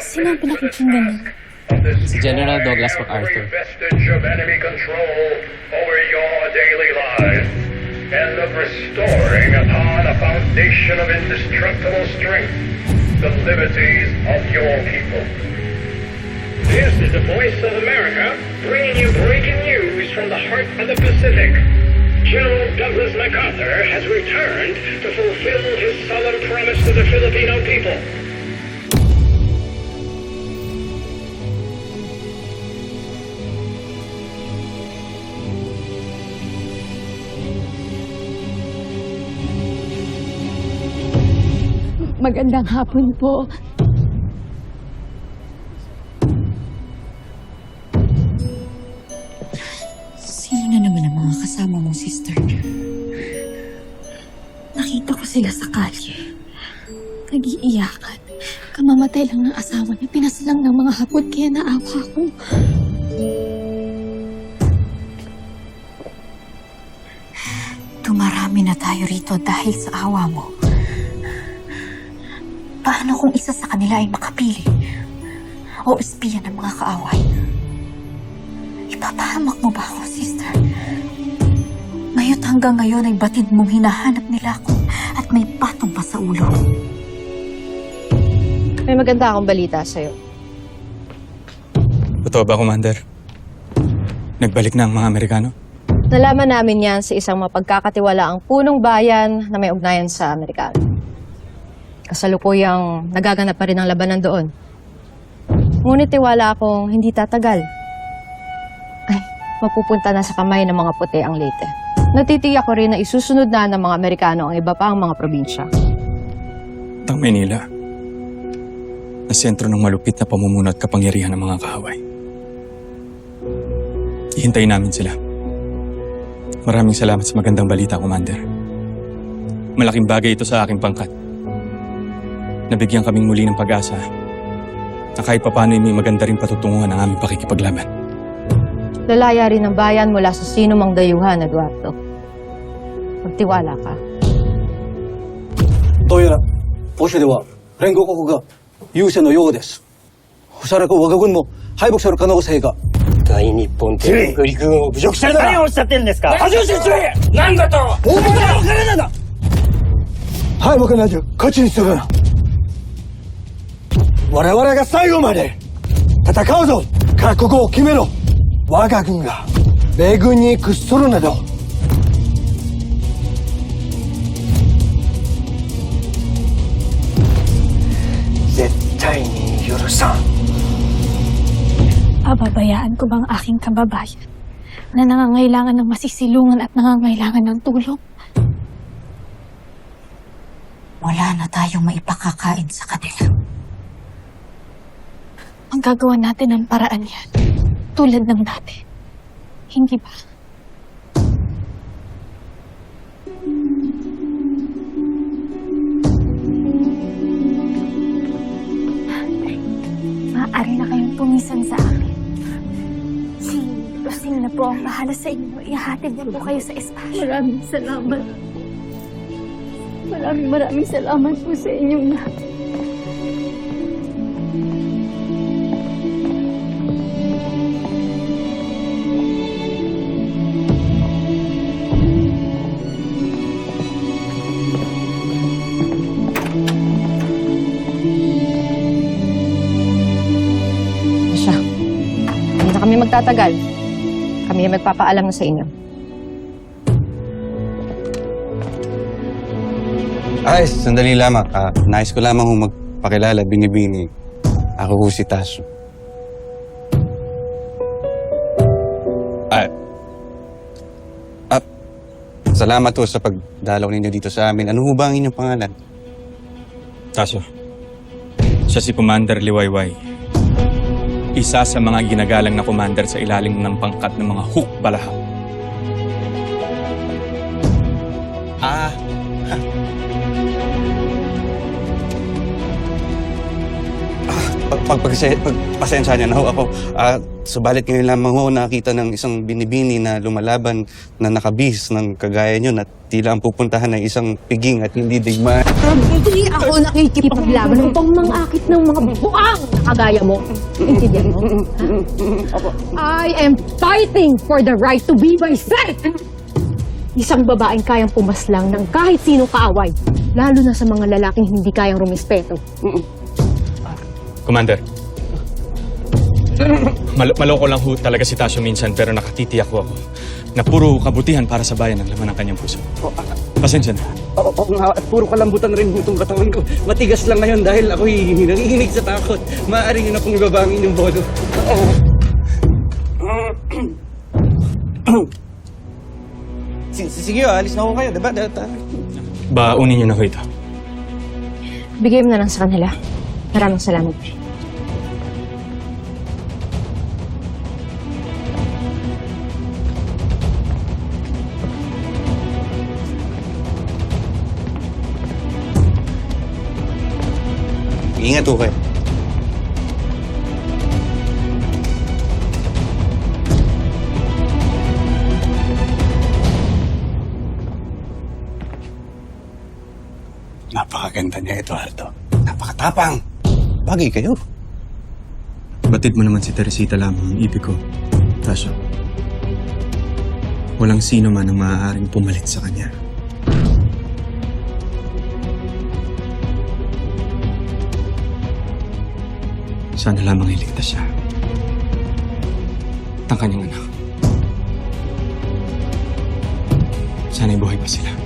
Sino ang pinakikinggan niyo? Si General Douglas MacArthur. vestige of enemy control over your daily lives and of restoring upon a foundation of indestructible strength the liberties of your people. This is the voice of America bringing you breaking news from the heart of the Pacific. General Douglas MacArthur has returned to fulfill his solemn promise to the Filipino people. Magandang hapon po. Sino na naman ang mga kasama mong sister? Nakita ko sila sa kalye. Nag-iiyakan. Kamamatay lang ng asawa niya. Pinaslang ng mga hapon kaya naawa ko. Tumarami na tayo rito dahil sa awa mo. Paano kung isa sa kanila ay makapili? O espiya ng mga kaaway? Ipapahamak mo ba ako, sister? Ngayon hanggang ngayon ay batid mong hinahanap nila ako at may patong pa sa ulo. May maganda akong balita sa'yo. Totoo ba, Commander? Nagbalik na ang mga Amerikano? Nalaman namin yan sa isang mapagkakatiwalaang punong bayan na may ugnayan sa Amerikano. Kasalukuyang nagaganap pa rin ang labanan doon. Ngunit tiwala akong hindi tatagal. Ay, mapupunta na sa kamay ng mga puti ang Leyte. Natitiyak ko rin na isusunod na ng mga Amerikano ang iba pa ang mga probinsya. Ang Manila. Na sentro ng malupit na pamumuno at kapangyarihan ng mga kahaway. Ihintayin namin sila. Maraming salamat sa magandang balita, Commander. Malaking bagay ito sa aking pangkat. Nabigyan kaming muli ng pag-asa na kahit papano ay may maganda rin patutunguhan ang aming pakikipaglaban. Lalaya rin ng bayan mula sa sino mang dayuhan, Eduardo. Magtiwala ka. どうやらポシェでは連合国が優勢のようですおそらく我が軍も敗北する可能性が大日本帝国陸軍を侮辱したのだ何をおっしゃってるんですか恥を知れ何だとお前ら分からないな敗北など勝ちにするな 我々が最後まで戦うぞ覚悟を決めろ我が軍が米軍に屈するなど絶対に許さん Pababayaan ko bang aking kababayan na nangangailangan ng masisilungan at nangangailangan ng tulong? Wala na tayong maipakakain sa kanila. Ang gagawa natin ng paraan yan. Tulad ng dati. Hindi ba? Maaari na kayong pumisan sa amin. Si Rosing na po ang bahala sa inyo. Ihatid niya po kayo sa espasyo. Maraming salamat. Maraming maraming salamat po sa inyong lahat. Kami magtatagal. Kami ay magpapaalam na sa inyo. Ay, sandali lamang. Ah, nais ko lamang hong magpakilala, binibini. Ako ho si Taso. Ah, ah, salamat ho sa pagdalaw ninyo dito sa amin. Ano ho ba ang inyong pangalan? Taso, siya si Commander Liwayway. Isa sa mga ginagalang na commander sa ilalim ng pangkat ng mga Hook pagpasensya niya na ho ako. Ah, subalit ngayon lamang ho nakita ng isang binibini na lumalaban na nakabis ng kagaya niyo na tila ang pupuntahan ng isang piging at hindi digmaan. Hindi ako nakikipaglaban upang mangakit ng mga buang na kagaya mo. Intindihan mo? Ha? I am fighting for the right to be myself! Isang babaeng kayang pumaslang ng kahit sinong kaaway, lalo na sa mga lalaking hindi kayang rumispeto. Commander. Mal- maloko lang ho talaga si Tasyo minsan pero nakatitiyak ko ako na puro kabutihan para sa bayan ang laman ng kanyang puso. Pasensya na. Oo, oo nga, at puro kalambutan rin ho itong katawan ko. Matigas lang ngayon dahil ako'y nanginginig sa takot. Maaari niyo na pong ibabangin yung bodo. S- sige, alis na ho kayo, diba? Da- ta- Baunin niyo na ho ito. Bigay mo na lang sa kanila. Maraming salamat. Ingat ho kayo. Napakaganda niya ito, Aldo. Napakatapang. Bagay kayo. Batid mo naman si Teresita lamang ang ibig ko. Tasyo. Walang sino man ang maaaring pumalit sa kanya. Sana lamang iligtas siya. At ang kanyang anak. Sana'y buhay pa sila.